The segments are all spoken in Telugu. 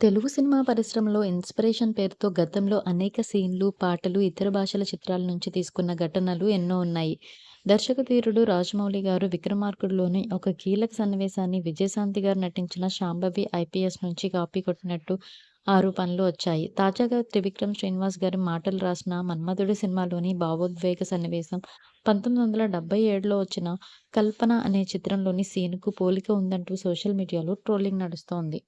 తెలుగు సినిమా పరిశ్రమలో ఇన్స్పిరేషన్ పేరుతో గతంలో అనేక సీన్లు, పాటలు ఇతర భాషల చిత్రాల నుంచి తీసుకున్న ఘటనలు ఎన్నో ఉన్నాయి. దర్శకధీరుడు రాజమౌళి గారు 'విక్రమార్కుడు'లోని ఒక కీలక సన్నివేశాన్ని విజయశాంతి గారు నటించిన 'శాంభవి ఐపీఎస్' నుంచి కాపీ కొట్టినట్టు ఆరోపణలు వచ్చాయి. తాజాగా త్రివిక్రమ్ శ్రీనివాస్ గారి మాటలు రాసిన 'మన్మథుడు' సినిమాలోని భావోద్వేగ సన్నివేశం పంతొమ్మిది వందల డెబ్బై ఏడులో వచ్చిన 'కల్పన' అనే చిత్రంలోని సీన్‌కు పోలిక ఉందంటూ సోషల్ మీడియాలో ట్రోలింగ్ నడుస్తోంది.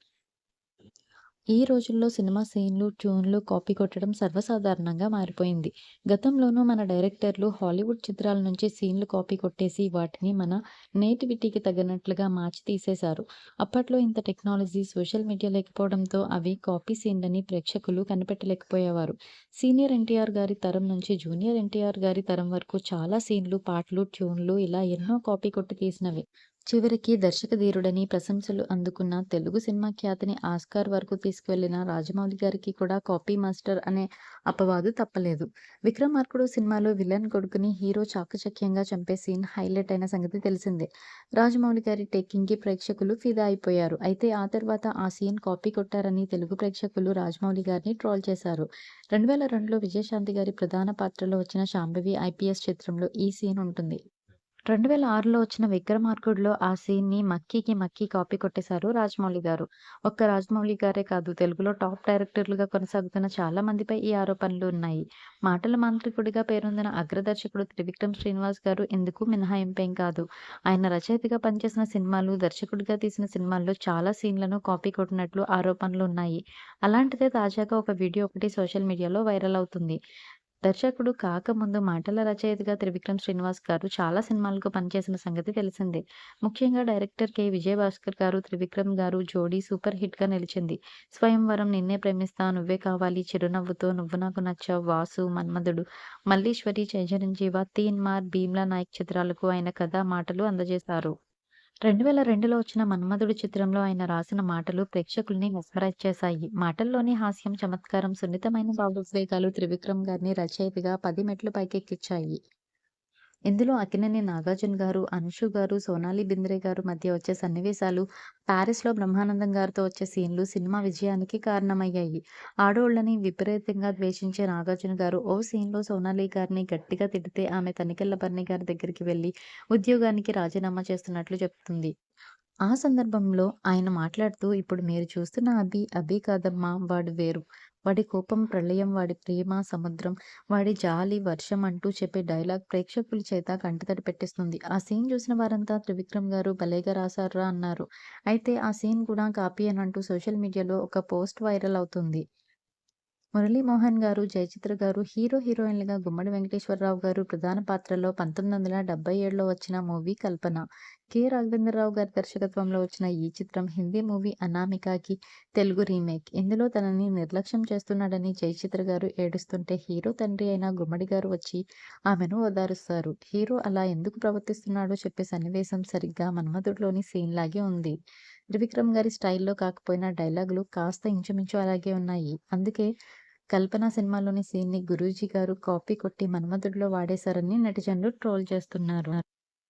ఈ రోజుల్లో సినిమా సీన్లు, ట్యూన్లు కాపీ కొట్టడం సర్వసాధారణంగా మారిపోయింది. గతంలోనూ మన డైరెక్టర్లు హాలీవుడ్ చిత్రాల నుంచి సీన్లు కాపీ కొట్టేసి వాటిని మన నేటివిటీకి తగినట్లుగా మార్చి తీసేశారు. అప్పట్లో ఇంత టెక్నాలజీ, సోషల్ మీడియా లేకపోవడంతో అవి కాపీ సీన్లని ప్రేక్షకులు కనిపెట్టలేకపోయేవారు. సీనియర్ ఎన్టీఆర్ గారి తరం నుంచి జూనియర్ ఎన్టీఆర్ గారి తరం వరకు చాలా సీన్లు, పాటలు, ట్యూన్లు ఇలా ఎన్నో కాపీ కొట్టి తీసినవే. చివరికి దర్శకధీరుడని ప్రశంసలు అందుకున్న తెలుగు సినిమా ఖ్యాతిని ఆస్కార్ వరకు తీసుకువెళ్ళిన రాజమౌళి గారికి కూడా కాపీ మాస్టర్ అనే అపవాదు తప్పలేదు. 'విక్రమార్కుడు' సినిమాలో విలన్ కొడుకుని హీరో చాకచక్యంగా చంపే సీన్ హైలైట్ అయిన సంగతి తెలిసిందే. రాజమౌళి గారి టేకింగ్‌కి ప్రేక్షకులు ఫిదా అయిపోయారు. అయితే ఆ తర్వాత ఆ సీన్ కాపీ కొట్టారని తెలుగు ప్రేక్షకులు రాజమౌళి గారిని ట్రోల్ చేశారు. రెండు వేల రెండులో విజయశాంతి గారి ప్రధాన పాత్రలో వచ్చిన 'శాంభవి ఐపీఎస్' చిత్రంలో ఈ సీన్ ఉంటుంది. రెండు వేల ఆరులో వచ్చిన 'విక్రమార్కుడు'లో ఆ సీన్‌ని మక్కీకి మక్కీ కాపీ కొట్టేశారు రాజమౌళి గారు. ఒక్క రాజమౌళి గారే కాదు తెలుగులో టాప్ డైరెక్టర్లుగా కొనసాగుతున్న చాలా మందిపై ఈ ఆరోపణలు ఉన్నాయి. మాటల మాంత్రికుడిగా పేరొందిన అగ్ర దర్శకుడు త్రివిక్రమ్ శ్రీనివాస్ గారు ఎందుకు మినహాయింపేం కాదు. ఆయన రచయితగా పనిచేసిన సినిమాలు, దర్శకుడిగా తీసిన సినిమాల్లో చాలా సీన్లను కాపీ కొట్టినట్లు ఆరోపణలు ఉన్నాయి అలాంటిదే తాజాగా ఒక వీడియో ఒకటి సోషల్ మీడియాలో వైరల్ అవుతుంది. దర్శకుడు కాక ముందు మాటల రచయితగా త్రివిక్రమ్ శ్రీనివాస్ గారు చాలా సినిమాలకు పనిచేసిన సంగతి తెలిసిందే. ముఖ్యంగా డైరెక్టర్ కె. విజయభాస్కర్ గారు, త్రివిక్రమ్ గారు జోడీ సూపర్ హిట్‌గా నిలిచింది. 'స్వయంవరం', 'నిన్నే ప్రేమిస్తా', 'నువ్వే కావాలి', 'చిరునవ్వుతో', 'నువ్వు నాకు నచ్చావు 'వాసు', మన్మధుడు 'మల్లీశ్వరి', చైజరంజీవ 'తీన్మార్', 'భీమ్లా నాయక్' చిత్రాలకు ఆయన కథ, మాటలు అందజేశారు. రెండు వేల రెండులో వచ్చిన మన్మధుడు చిత్రంలో ఆయన రాసిన మాటలు ప్రేక్షకుల్ని మెస్మరైజ్ చేశాయి. మాటల్లోని హాస్యం, చమత్కారం, సున్నితమైన భావోద్వేగాలు త్రివిక్రమ్ గారిని రచయితగా పది మెట్లు పైకెక్కించాయి. ఇందులో అక్కినేని నాగార్జున గారు, అనుషు గారు, సోనాలి బింద్రే గారు మధ్య వచ్చే సన్నివేశాలు, ప్యారిస్లో బ్రహ్మానందం గారితో వచ్చే సీన్లు సినిమా విజయానికి కారణమయ్యాయి. ఆడోళ్ళని విపరీతంగా ద్వేషించే నాగార్జున గారు ఓ సీన్‌లో సోనాలి గారిని గట్టిగా తిడితే ఆమె తనికెళ్ళ బర్ణి గారి దగ్గరికి వెళ్ళి ఉద్యోగానికి రాజీనామా చేస్తున్నట్లు చెప్తుంది. ఆ సందర్భంలో ఆయన మాట్లాడుతూ ఇప్పుడు మీరు చూస్తున్న అభి, అభి కాదమ్మా వాడు వేరు. వాడి కోపం ప్రళయం, వాడి ప్రేమ సముద్రం, వాడి జాలి వర్షం అంటూ చెప్పే డైలాగ్ ప్రేక్షకుల చేత కంటితడి పెట్టిస్తుంది. ఆ సీన్ చూసిన వారంతా త్రివిక్రమ్ గారు భలేగా రాశారా అన్నారు. అయితే ఆ సీన్ కూడా కాపీ అని అంటూ సోషల్ మీడియాలో ఒక పోస్ట్ వైరల్ అవుతుంది. మురళీమోహన్ గారు, జయచిత్ర గారు హీరో, హీరోయిన్లుగా గుమ్మడి వెంకటేశ్వరరావు గారు ప్రధాన పాత్రలో పంతొమ్మిది వందల డెబ్బై ఏడులో వచ్చిన మూవీ 'కల్పన'. కె. రాఘవేంద్రరావు గారి దర్శకత్వంలో వచ్చిన ఈ చిత్రం హిందీ మూవీ 'అనామిక'కి తెలుగు రీమేక్. ఇందులో తనని నిర్లక్ష్యం చేస్తున్నాడని జయచిత్ర గారు ఏడుస్తుంటే హీరో తండ్రి అయిన గుమ్మడి గారు వచ్చి ఆమెను ఓదారుస్తారు. హీరో అలా ఎందుకు ప్రవర్తిస్తున్నాడో చెప్పే సన్నివేశం సరిగ్గా మనమథుడులోని సీన్ లాగే ఉంది. త్రివిక్రమ్ గారి స్టైల్‌లో కాకపోయినా డైలాగులు కాస్త ఇంచుమించు అలాగే ఉన్నాయి. అందుకే 'కల్పన' సినిమాలోని సీన్‌ని గురూజీ గారు కాపీ కొట్టి మన్మధుడిలో వాడేశారని నెటిజన్లు ట్రోల్ చేస్తున్నారు.